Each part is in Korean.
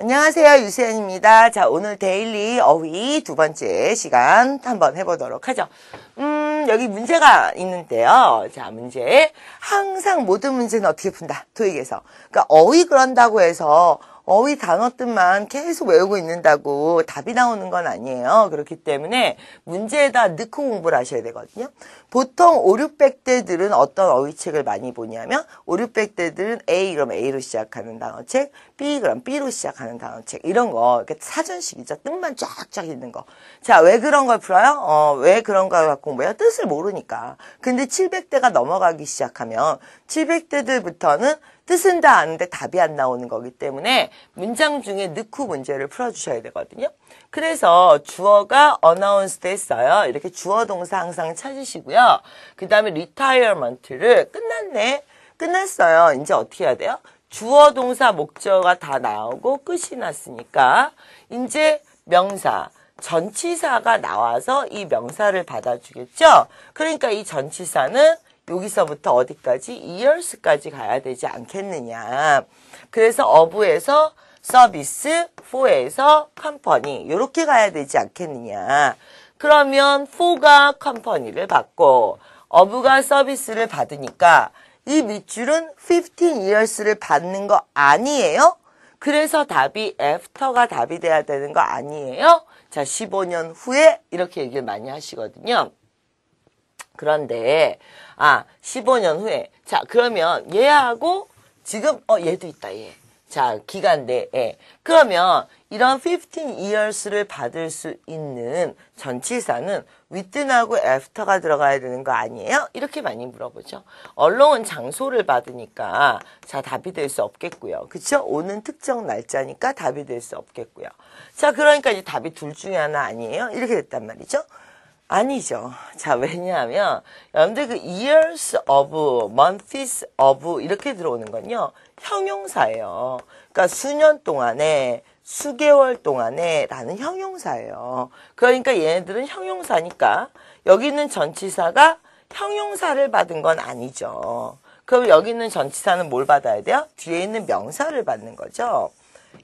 안녕하세요. 유세연입니다. 자, 오늘 데일리 어휘 두 번째 시간 한번 해보도록 하죠. 음, 여기 문제가 있는데요. 자, 문제. 항상 모든 문제는 어떻게 푼다? 토익에서. 그러니까 어휘 그런다고 해서 어휘 단어들만 계속 외우고 있는다고 답이 나오는 건 아니에요. 그렇기 때문에 문제에다 넣고 공부를 하셔야 되거든요. 보통 5, 600대들은 어떤 어휘책을 많이 보냐면 5, 600대들은 A 그럼 A로 시작하는 단어책, B 그럼 B로 시작하는 단어책 이런 거 사전식이죠. 뜻만 쫙쫙 있는 거. 자, 왜 그런 걸 풀어요? 어, 왜 그런 걸 갖고 공부해요? 뜻을 모르니까. 근데 700대가 넘어가기 시작하면 700대들부터는 뜻은 다 아는데 답이 안 나오는 거기 때문에 문장 중에 넣고 문제를 풀어주셔야 되거든요. 그래서 주어가 announced 했어요. 이렇게 주어 동사 항상 찾으시고요. 그 다음에 retirement를 끝났네. 끝났어요. 이제 어떻게 해야 돼요? 주어 동사 목적어가 다 나오고 끝이 났으니까 이제 명사 전치사가 나와서 이 명사를 받아주겠죠? 그러니까 이 전치사는 여기서부터 어디까지? years까지 가야 되지 않겠느냐. 그래서 어부에서 서비스, for에서 컴퍼니 이렇게 가야 되지 않겠느냐. 그러면 for가 컴퍼니를 받고 어부가 서비스를 받으니까 이 밑줄은 15 years를 받는 거 아니에요? 그래서 답이 after가 답이 돼야 되는 거 아니에요? 자, 15년 후에 이렇게 얘기를 많이 하시거든요. 그런데 아 15년 후에 자 그러면 얘하고 지금 어 얘도 있다 얘. 자 기간 내에 그러면 이런 15 years를 받을 수 있는 전치사는 within하고 after가 들어가야 되는 거 아니에요? 이렇게 많이 물어보죠. 언론은 장소를 받으니까 자 답이 될 수 없겠고요. 그쵸? 오는 특정 날짜니까 답이 될 수 없겠고요. 자 그러니까 이제 답이 둘 중에 하나 아니에요? 이렇게 됐단 말이죠. 아니죠. 자, 왜냐하면, 여러분들 그 years of, months of 이렇게 들어오는 건요, 형용사예요. 그러니까 수년 동안에, 수개월 동안에 라는 형용사예요. 그러니까 얘네들은 형용사니까, 여기 있는 전치사가 형용사를 받은 건 아니죠. 그럼 여기 있는 전치사는 뭘 받아야 돼요? 뒤에 있는 명사를 받는 거죠.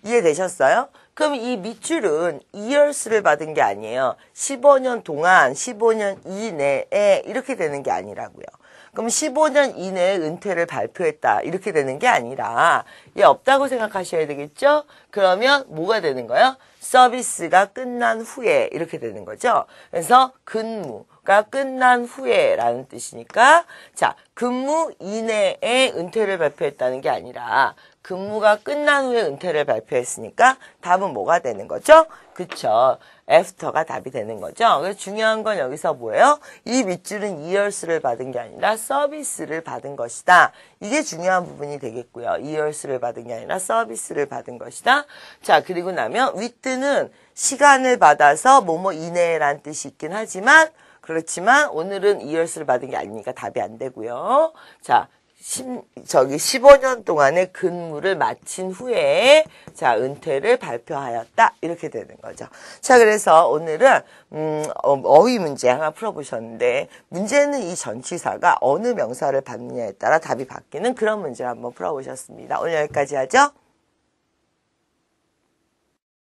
이해되셨어요? 그럼 이 밑줄은 years를 받은 게 아니에요. 15년 동안, 15년 이내에 이렇게 되는 게 아니라고요. 그럼 15년 이내에 은퇴를 발표했다. 이렇게 되는 게 아니라 얘 없다고 생각하셔야 되겠죠? 그러면 뭐가 되는 거예요? 서비스가 끝난 후에 이렇게 되는 거죠. 그래서 근무가 끝난 후에라는 뜻이니까 자 근무 이내에 은퇴를 발표했다는 게 아니라 근무가 끝난 후에 은퇴를 발표했으니까 답은 뭐가 되는 거죠? 그쵸. 애프터가 답이 되는 거죠. 그래서 중요한 건 여기서 뭐예요? 이 밑줄은 이얼스를 받은 게 아니라 서비스를 받은 것이다. 이게 중요한 부분이 되겠고요. 이얼스를 받은 게 아니라 서비스를 받은 것이다. 자, 그리고 나면 위 트는 시간을 받아서 뭐뭐 이내라는 뜻이 있긴 하지만 그렇지만 오늘은 이얼스를 받은 게 아니니까 답이 안 되고요. 자, 10, 저기 15년 동안의 근무를 마친 후에 자 은퇴를 발표하였다 이렇게 되는 거죠. 자 그래서 오늘은 음, 어, 휘 문제 하나 풀어보셨는데 문제는 이 전치사가 어느 명사를 받느냐에 따라 답이 바뀌는 그런 문제를 한번 풀어보셨습니다. 오늘 여기까지 하죠.